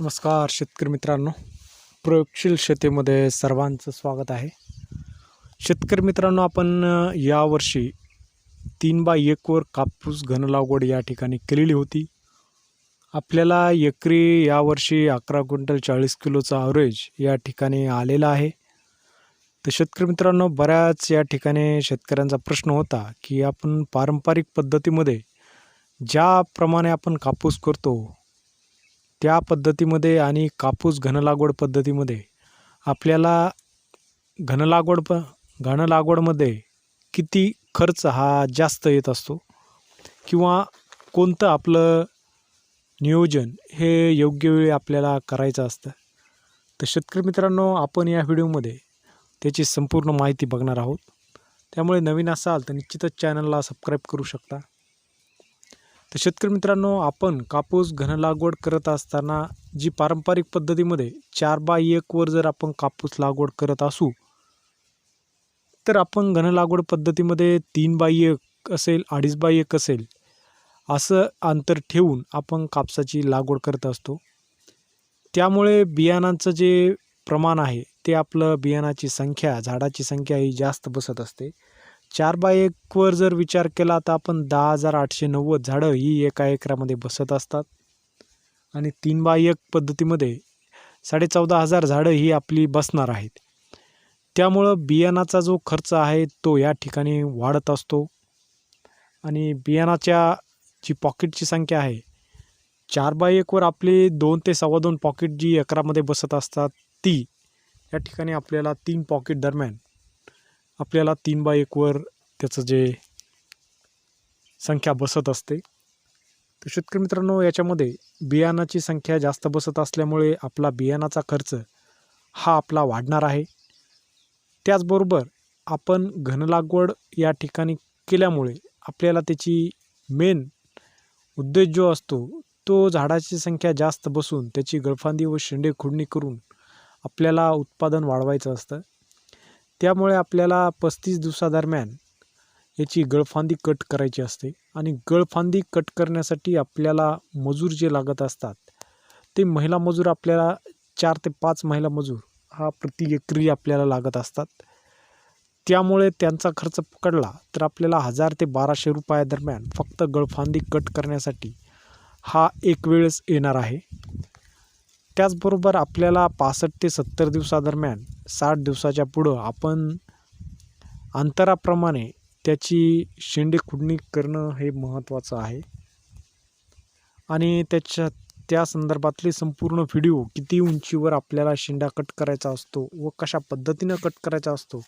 नमस्कार शेतकरी मित्रांनो. प्रयोगशील शेतीमध्ये सर्वांचं स्वागत आहे. शेतकरी मित्रांनो आपण यावर्षी तीन बाय एकवर कापूस घनलागवड या ठिकाणी केलेली होती. आपल्याला एकरी यावर्षी अकरा क्विंटल चाळीस किलोचा ॲव्हरेज या ठिकाणी आलेला आहे. तर शेतकरी मित्रांनो बऱ्याच या ठिकाणी शेतकऱ्यांचा प्रश्न होता की आपण पारंपरिक पद्धतीमध्ये ज्याप्रमाणे आपण कापूस करतो त्या पद्धतीमध्ये आणि कापूस घनलागवड पद्धतीमध्ये आपल्याला घनलागवड प घनलागवडमध्ये किती खर्च हा जास्त येत असतो? किंवा कोणतं आपलं नियोजन हे योग्य वेळी आपल्याला करायचं असतं? तर शेतकरी मित्रांनो आपण या व्हिडिओमध्ये त्याची संपूर्ण माहिती बघणार आहोत. त्यामुळे नवीन असाल तर निश्चितच चॅनलला सबस्क्राईब करू शकता. तर शेतकरी मित्रांनो आपण कापूस घन लागवड करत असताना जी पारंपरिक पद्धतीमध्ये चार बाय एकवर जर आपण कापूस लागवड करत असू तर आपण घन लागवड पद्धतीमध्ये तीन बाय एक असेल अडीच बाय एक असेल असं अंतर ठेवून आपण कापसाची लागवड करत असतो. त्यामुळे बियाणांचं जे प्रमाण आहे ते आपलं बियाणाची संख्या झाडाची संख्या ही जास्त बसत असते. चार बाय एकवर जर विचार केला तर आपण दहा हजार आठशे नव्वद झाडं ही एका एकरामध्ये बसत असतात. आणि तीन बाय एक पद्धतीमध्ये साडेचौदा हजार झाडं ही आपली बसणार आहेत. त्यामुळं बियाणाचा जो खर्च आहे तो या ठिकाणी वाढत असतो. आणि बियाणाच्या जी पॉकेटची संख्या आहे चार बाय एकवर आपली दोन ते सव्वा दोन पॉकेट जी एकरामध्ये बसत असतात ती या ठिकाणी आपल्याला तीन पॉकेट दरम्यान आपल्याला तीन बाय एकवर त्याचं जे संख्या बसत असते. तर शेतकरी मित्रांनो याच्यामध्ये बियाणाची संख्या जास्त बसत असल्यामुळे आपला बियाणाचा खर्च हा आपला वाढणार आहे. त्याचबरोबर आपण घनलागवड या ठिकाणी केल्यामुळे आपल्याला त्याची मेन उद्देश जो असतो तो झाडाची संख्या जास्त बसून त्याची गळफांदी व शेंडे खुडणी करून आपल्याला उत्पादन वाढवायचं असतं. त्यामुळे आपल्याला पस्तीस दिवसादरम्यान याची गळफांदी कट करायची असते. आणि गळफांदी कट करण्यासाठी आपल्याला मजूर जे लागत असतात ते महिला मजूर आपल्याला चार ते पाच महिला मजूर हा प्रति एकरी आपल्याला लागत असतात. त्यामुळे त्यांचा खर्च पकडला तर आपल्याला हजार ते बाराशे रुपयादरम्यान फक्त गळफांदी कट करण्यासाठी हा एक वेळेस येणार आहे. त्याचबरोबर आपल्याला पासष्ट ते सत्तर दिवसादरम्यान साठ दिवसाच्या पुढं आपण अंतराप्रमाणे त्याची शेंडे खुडणी करणं हे महत्त्वाचं आहे. आणि त्याच्या त्या संदर्भातले संपूर्ण व्हिडिओ किती उंचीवर आपल्याला शेंडा कट करायचा असतो व कशा पद्धतीनं कट करायचा असतो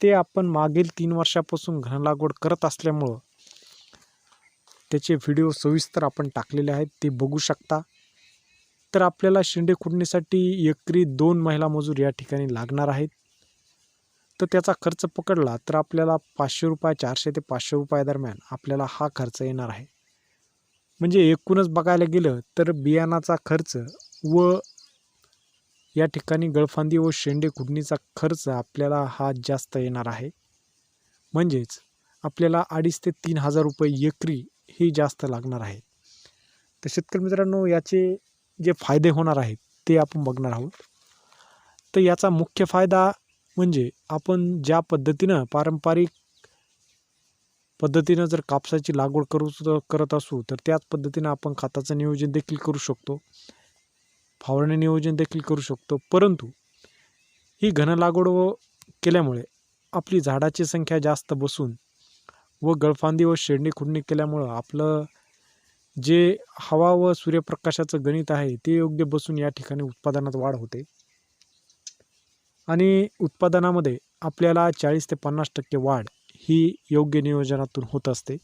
ते आपण मागील तीन वर्षापासून घनलागवड करत असल्यामुळं त्याचे व्हिडिओ सविस्तर आपण टाकलेले आहेत ते बघू शकता. तर आपल्याला शेंडे खुडणीसाठी एकरी दोन महिला मजूर या ठिकाणी लागणार आहेत. तर त्याचा खर्च पकडला तर आपल्याला पाचशे रुपये चारशे ते पाचशे रुपयादरम्यान आपल्याला हा खर्च येणार आहे. म्हणजे एकूणच बघायला गेलं तर बियाणाचा खर्च व या ठिकाणी गळफांदी व शेंडे खुडणीचा खर्च आपल्याला हा जास्त येणार आहे. म्हणजेच आपल्याला अडीच ते तीन हजार रुपये एकरी ही जास्त लागणार आहे. तर शेतकरी मित्रांनो याचे जे फायदे होणार आहेत ते आपण बघणार आहोत. तर याचा मुख्य फायदा म्हणजे आपण ज्या पद्धतीनं पारंपरिक पद्धतीनं जर कापसाची लागवड करू करत असू तर त्याच पद्धतीनं आपण खताचं नियोजन देखील करू शकतो. फवारणी नियोजन देखील करू शकतो. परंतु ही घन लागवड व केल्यामुळे आपली झाडाची संख्या जास्त बसून व गळफांदी व शेडणी खुडणी केल्यामुळं आपलं जे हवा व सूर्यप्रकाशाचं गणित आहे ते योग्य बसून या ठिकाणी उत्पादनात वाढ होते. आणि उत्पादनामध्ये आपल्याला चाळीस ते पन्नास टक्के वाढ ही योग्य नियोजनातून होत असते.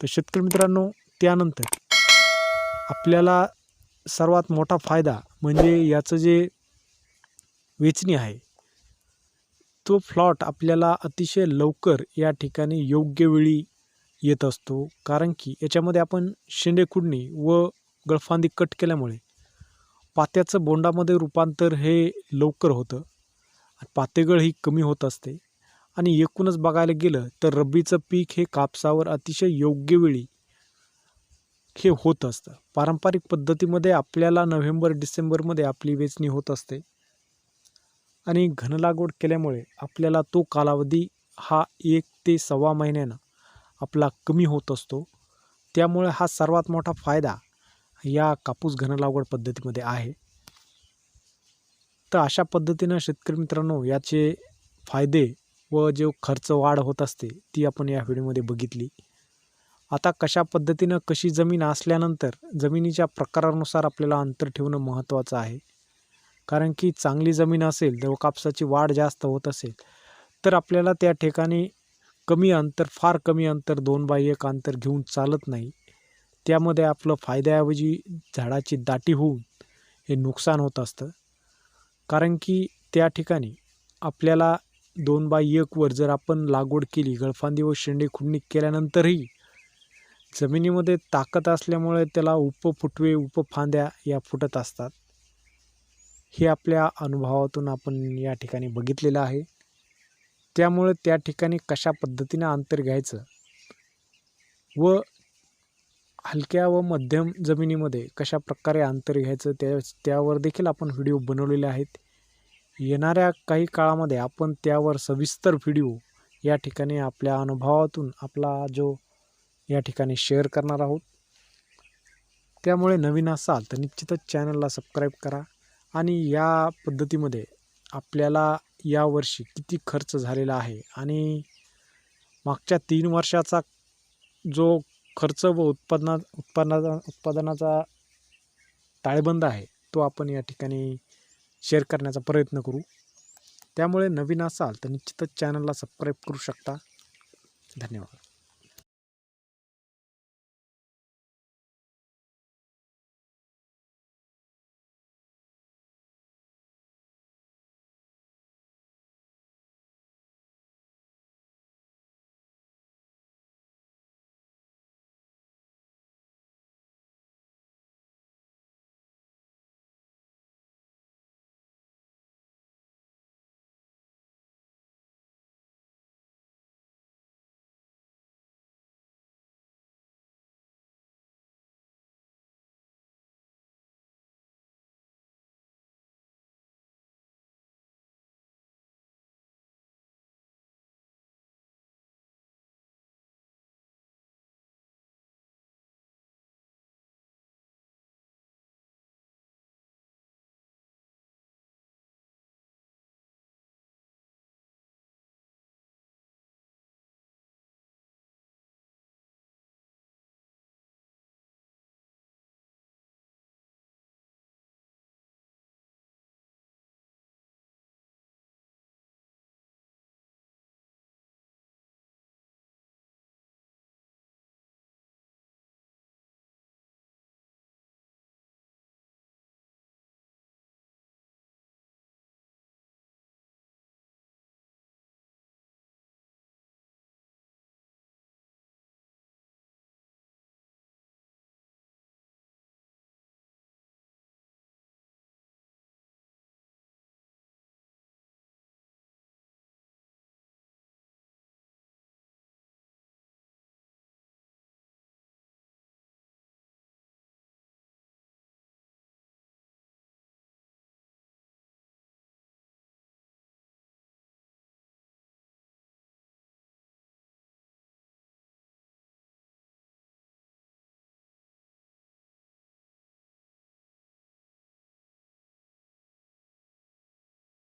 तर शेतकरी मित्रांनो त्यानंतर आपल्याला सर्वात मोठा फायदा म्हणजे याचं जे वेचणी आहे तो फ्लॉट आपल्याला अतिशय लवकर या ठिकाणी योग्य वेळी येत असतो. कारण की याच्यामध्ये आपण शेंडे खुडणी व गळफांदी कट केल्यामुळे पात्याचं बोंडामध्ये रूपांतर हे लवकर होतं. पातेगळ ही कमी होत असते. आणि एकूणच बघायला गेलं तर रब्बीचं पीक हे कापसावर अतिशय योग्य वेळी हे होत असतं. पारंपरिक पद्धतीमध्ये आपल्याला नोव्हेंबर डिसेंबरमध्ये आपली वेचणी होत असते. आणि घनलागवड केल्यामुळे आपल्याला तो कालावधी हा एक ते सव्वा महिन्यानं आपला कमी होत असतो. त्यामुळे हा सर्वात मोठा फायदा या कापूस घनलागवड पद्धतीमध्ये आहे. तर अशा पद्धतीनं शेतकरी मित्रांनो याचे फायदे व जो खर्च वाढ होत असते ती आपण या व्हिडिओमध्ये बघितली. आता कशा पद्धतीनं कशी जमीन असल्यानंतर जमिनीच्या प्रकारानुसार आपल्याला अंतर ठेवणं महत्त्वाचं आहे. कारण की चांगली जमीन असेल जवळ कापसाची वाढ जास्त होत असेल तर आपल्याला त्या ठिकाणी कमी अंतर फार कमी अंतर दोन बाय एक अंतर घेऊन चालत नाही. त्यामध्ये आपलं फायद्याऐवजी झाडाची दाटी होऊन हे नुकसान होत असतं. कारण की त्या ठिकाणी आपल्याला दोन बाय एकवर जर आपण लागवड केली गळफांदी व शेंडे खुडणी केल्यानंतरही जमिनीमध्ये ताकद असल्यामुळे त्याला उपफुटवे उपफांद्या या फुटत असतात. हे आपल्या अनुभवातून आपण या ठिकाणी बघितलेलं आहे. त्यामुळे त्या ठिकाणी कशा पद्धतीनं अंतर घ्यायचं व हलक्या व मध्यम जमिनीमध्ये कशा प्रकारे अंतर घ्यायचं त्या त्यावर देखील आपण व्हिडिओ बनवलेले आहेत. येणाऱ्या काही काळामध्ये आपण त्यावर सविस्तर व्हिडिओ या ठिकाणी आपल्या अनुभवातून आपला जो या ठिकाणी शेअर करणार आहोत. त्यामुळे नवीन असाल तर निश्चितच चॅनलला सबस्क्राईब करा आणि या पद्धतीमध्ये आपल्याला यावर्षी किती खर्च झालेला आहे? आणि मागच्या तीन वर्षाचा जो खर्च व उत्पादना उत्पादनाचा उत्पादनाचा ताळेबंद आहे तो आपण या ठिकाणी शेअर करण्याचा प्रयत्न करू. त्यामुळे नवीन असाल तर निश्चितच चॅनलला सबस्क्राईब करू शकता. धन्यवाद.